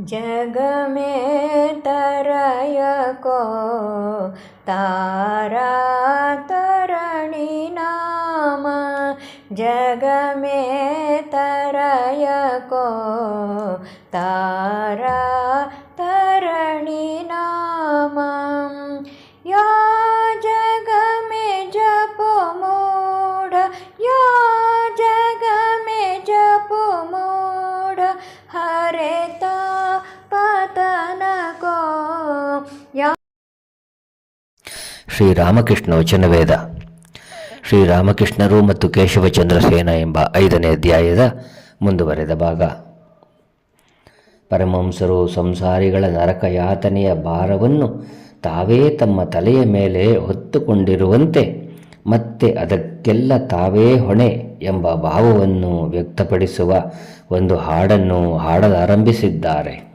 जग में तरय को तारा तरणी नाम जग में तरय को तारा ಶ್ರೀರಾಮಕೃಷ್ಣ ವಚನವೇದ ಶ್ರೀರಾಮಕೃಷ್ಣರು ಮತ್ತು ಕೇಶವಚಂದ್ರಸೇನ ಎಂಬ ಐದನೇ ಅಧ್ಯಾಯದ ಮುಂದುವರೆದ ಭಾಗ. ಪರಮಹಂಸರು ಸಂಸಾರಿಗಳ ನರಕ ಯಾತನೆಯ ಭಾರವನ್ನು ತಾವೇ ತಮ್ಮ ತಲೆಯ ಮೇಲೆ ಹೊತ್ತುಕೊಂಡಿರುವಂತೆ ಮತ್ತೆ ಅದಕ್ಕೆಲ್ಲ ತಾವೇ ಹೊಣೆ ಎಂಬ ಭಾವವನ್ನು ವ್ಯಕ್ತಪಡಿಸುವ ಒಂದು ಹಾಡನ್ನು ಹಾಡಲಾರಂಭಿಸಿದ್ದಾರೆ.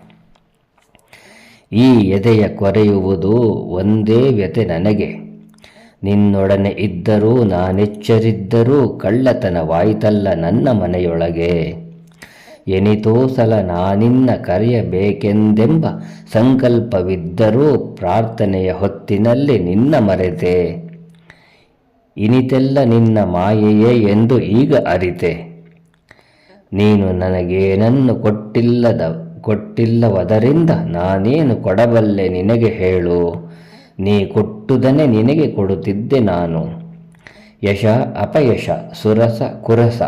ಈ ಎದೆಯ ಕೊರೆಯುವುದು ಒಂದೇ ವ್ಯತೆ ನನಗೆ. ನಿನ್ನೊಡನೆ ಇದ್ದರೂ ನಾನೆಚ್ಚರಿದ್ದರೂ ಕಳ್ಳತನವಾಯಿತಲ್ಲ ನನ್ನ ಮನೆಯೊಳಗೆ. ಎನಿತೋ ಸಲ ನಾನಿನ್ನ ಕರೆಯಬೇಕೆಂದೆಂಬ ಸಂಕಲ್ಪವಿದ್ದರೂ ಪ್ರಾರ್ಥನೆಯ ಹೊತ್ತಿನಲ್ಲಿ ನಿನ್ನ ಮರೆತೆ. ಇನಿತೆಲ್ಲ ನಿನ್ನ ಮಾಯೆಯೇ ಎಂದು ಈಗ ಅರಿತೆ. ನೀನು ನನಗೇನನ್ನು ಕೊಟ್ಟಿಲ್ಲದ ಕೊಟ್ಟಿಲ್ಲವದರಿಂದ ನಾನೇನು ಕೊಡಬಲ್ಲೆ ನಿನಗೆ ಹೇಳು. ನೀ ಕೊಟ್ಟುದನೆ ನಿನಗೆ ಕೊಡುತ್ತಿದ್ದೆ ನಾನು. ಯಶ ಅಪಯಶ ಸುರಸ ಕುರಸ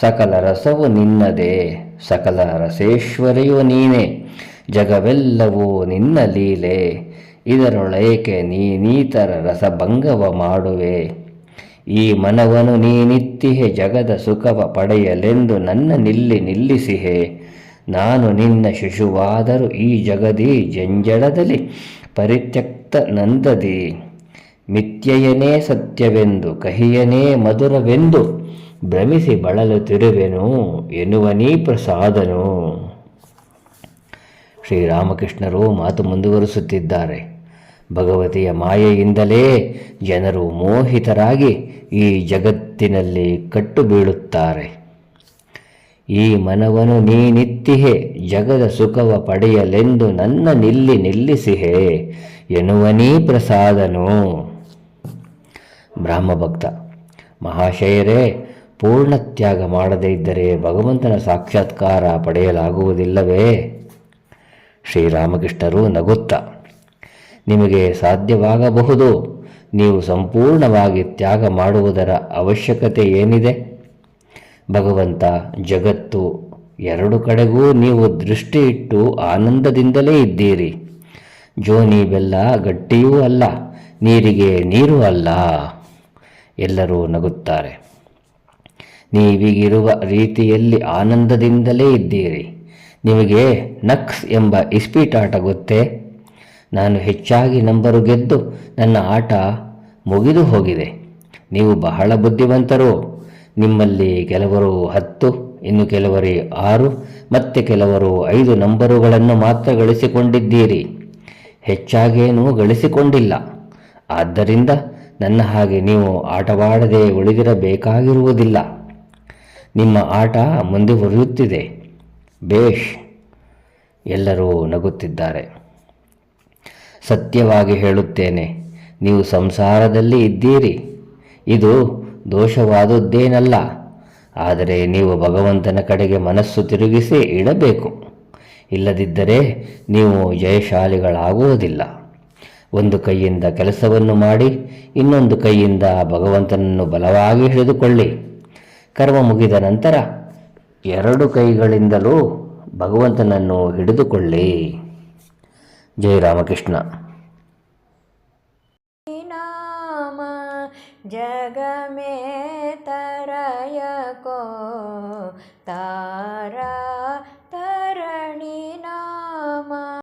ಸಕಲ ರಸವು ನಿನ್ನದೇ, ಸಕಲ ರಸೇಶ್ವರಿಯು ನೀನೇ, ಜಗವೆಲ್ಲವೂ ನಿನ್ನ ಲೀಲೆ, ಇದರೊಳೇಕೆ ನೀನೀತರ ರಸಭಂಗವ ಮಾಡುವೆ. ಈ ಮನವನು ನೀನಿತ್ತಿಹೆ ಜಗದ ಸುಖವ ಪಡೆಯಲೆಂದು ನನ್ನ ನಿಲ್ಲಿ ನಿಲ್ಲಿಸಿಹೆ. ನಾನು ನಿನ್ನ ಶಿಶುವಾದರೂ ಈ ಜಗದಿ ಜಂಜಡದಲ್ಲಿ ಪರಿತ್ಯಕ್ತ ನಂದದಿ. ಮಿಥ್ಯಯನೇ ಸತ್ಯವೆಂದು, ಕಹಿಯನೇ ಮಧುರವೆಂದು ಭ್ರಮಿಸಿ ಬಳಲುತ್ತಿರುವೆನು ಎನ್ನುವ ನೀ ಪ್ರಸಾದನು. ಶ್ರೀರಾಮಕೃಷ್ಣರು ಮಾತು ಮುಂದುವರಿಸುತ್ತಿದ್ದಾರೆ. ಭಗವತಿಯ ಮಾಯೆಯಿಂದಲೇ ಜನರು ಮೋಹಿತರಾಗಿ ಈ ಜಗತ್ತಿನಲ್ಲಿ ಕಟ್ಟು ಬೀಳುತ್ತಾರೆ ಈ ಮನವನ್ನು ನೀನಿತ್ತಿಹೆ, ಜಗದ ಸುಖವ ಪಡೆಯಲೆಂದು ನನ್ನ ನಿಲ್ಲಿ ನಿಲ್ಲಿಸಿಹೆ ಎನ್ನುವನೀ ಪ್ರಸಾದನು. ಪ್ರಸಾದನು ಬ್ರಾಹ್ಮಭಕ್ತ, ಮಹಾಶಯರೇ ಪೂರ್ಣ ತ್ಯಾಗ ಮಾಡದೇ ಇದ್ದರೆ ಭಗವಂತನ ಸಾಕ್ಷಾತ್ಕಾರ ಪಡೆಯಲಾಗುವುದಿಲ್ಲವೇ? ಶ್ರೀರಾಮಕೃಷ್ಣರು ನಗುತ್ತ, ನಿಮಗೆ ಸಾಧ್ಯವಾಗಬಹುದು, ನೀವು ಸಂಪೂರ್ಣವಾಗಿ ತ್ಯಾಗ ಮಾಡುವುದರ ಅವಶ್ಯಕತೆ ಏನಿದೆ? ಭಗವಂತ, ಜಗತ್ತು, ಎರಡು ಕಡೆಗೂ ನೀವು ದೃಷ್ಟಿ ಇಟ್ಟು ಆನಂದದಿಂದಲೇ ಇದ್ದೀರಿ. ಜೋನಿ ಬೆಲ್ಲ ಗಟ್ಟಿಯೂ ಅಲ್ಲ, ನೀರಿಗೆ ನೀರು ಅಲ್ಲ, ಎಲ್ಲರೂ ನಗುತ್ತಾರೆ. ನೀವೀಗಿರುವ ರೀತಿಯಲ್ಲಿ ಆನಂದದಿಂದಲೇ ಇದ್ದೀರಿ. ನಿಮಗೆ ನಕ್ಸ್ ಎಂಬ ಇಸ್ಪೀಟಾಟ ಗೊತ್ತೇ? ನಾನು ಹೆಚ್ಚಾಗಿ ನಂಬರು ಗೆದ್ದು ನನ್ನ ಆಟ ಮುಗಿದು ಹೋಗಿದೆ. ನೀವು ಬಹಳ ಬುದ್ಧಿವಂತರು. ನಿಮ್ಮಲ್ಲಿ ಕೆಲವರು ಹತ್ತು, ಇನ್ನು ಕೆಲವರೇ ಆರು, ಮತ್ತೆ ಕೆಲವರು ಐದು ನಂಬರುಗಳನ್ನು ಮಾತ್ರ ಗಳಿಸಿಕೊಂಡಿದ್ದೀರಿ. ಹೆಚ್ಚಾಗೇನೂ ಗಳಿಸಿಕೊಂಡಿಲ್ಲ. ಆದ್ದರಿಂದ ನನ್ನ ಹಾಗೆ ನೀವು ಆಟವಾಡದೆ ಉಳಿದಿರಬೇಕಾಗಿರುವುದಿಲ್ಲ. ನಿಮ್ಮ ಆಟ ಮುಂದುವರಿಯುತ್ತಿದೆ ಬೇಷ್! ಎಲ್ಲರೂ ನಗುತ್ತಿದ್ದಾರೆ. ಸತ್ಯವಾಗಿ ಹೇಳುತ್ತೇನೆ, ನೀವು ಸಂಸಾರದಲ್ಲಿ ಇದ್ದೀರಿ. ಇದು ದೋಷವಾದದ್ದೇನಲ್ಲ. ಆದರೆ ನೀವು ಭಗವಂತನ ಕಡೆಗೆ ಮನಸ್ಸು ತಿರುಗಿಸಿ ಇಡಬೇಕು. ಇಲ್ಲದಿದ್ದರೆ ನೀವು ಜಯಶಾಲಿಗಳಾಗುವುದಿಲ್ಲ. ಒಂದು ಕೈಯಿಂದ ಕೆಲಸವನ್ನು ಮಾಡಿ, ಇನ್ನೊಂದು ಕೈಯಿಂದ ಭಗವಂತನನ್ನು ಬಲವಾಗಿ ಹಿಡಿದುಕೊಳ್ಳಿ. ಕರ್ಮ ಮುಗಿದ ನಂತರ ಎರಡು ಕೈಗಳಿಂದಲೂ ಭಗವಂತನನ್ನು ಹಿಡಿದುಕೊಳ್ಳಿ. ಜಯ ರಾಮಕೃಷ್ಣ. जग में तरय को तारा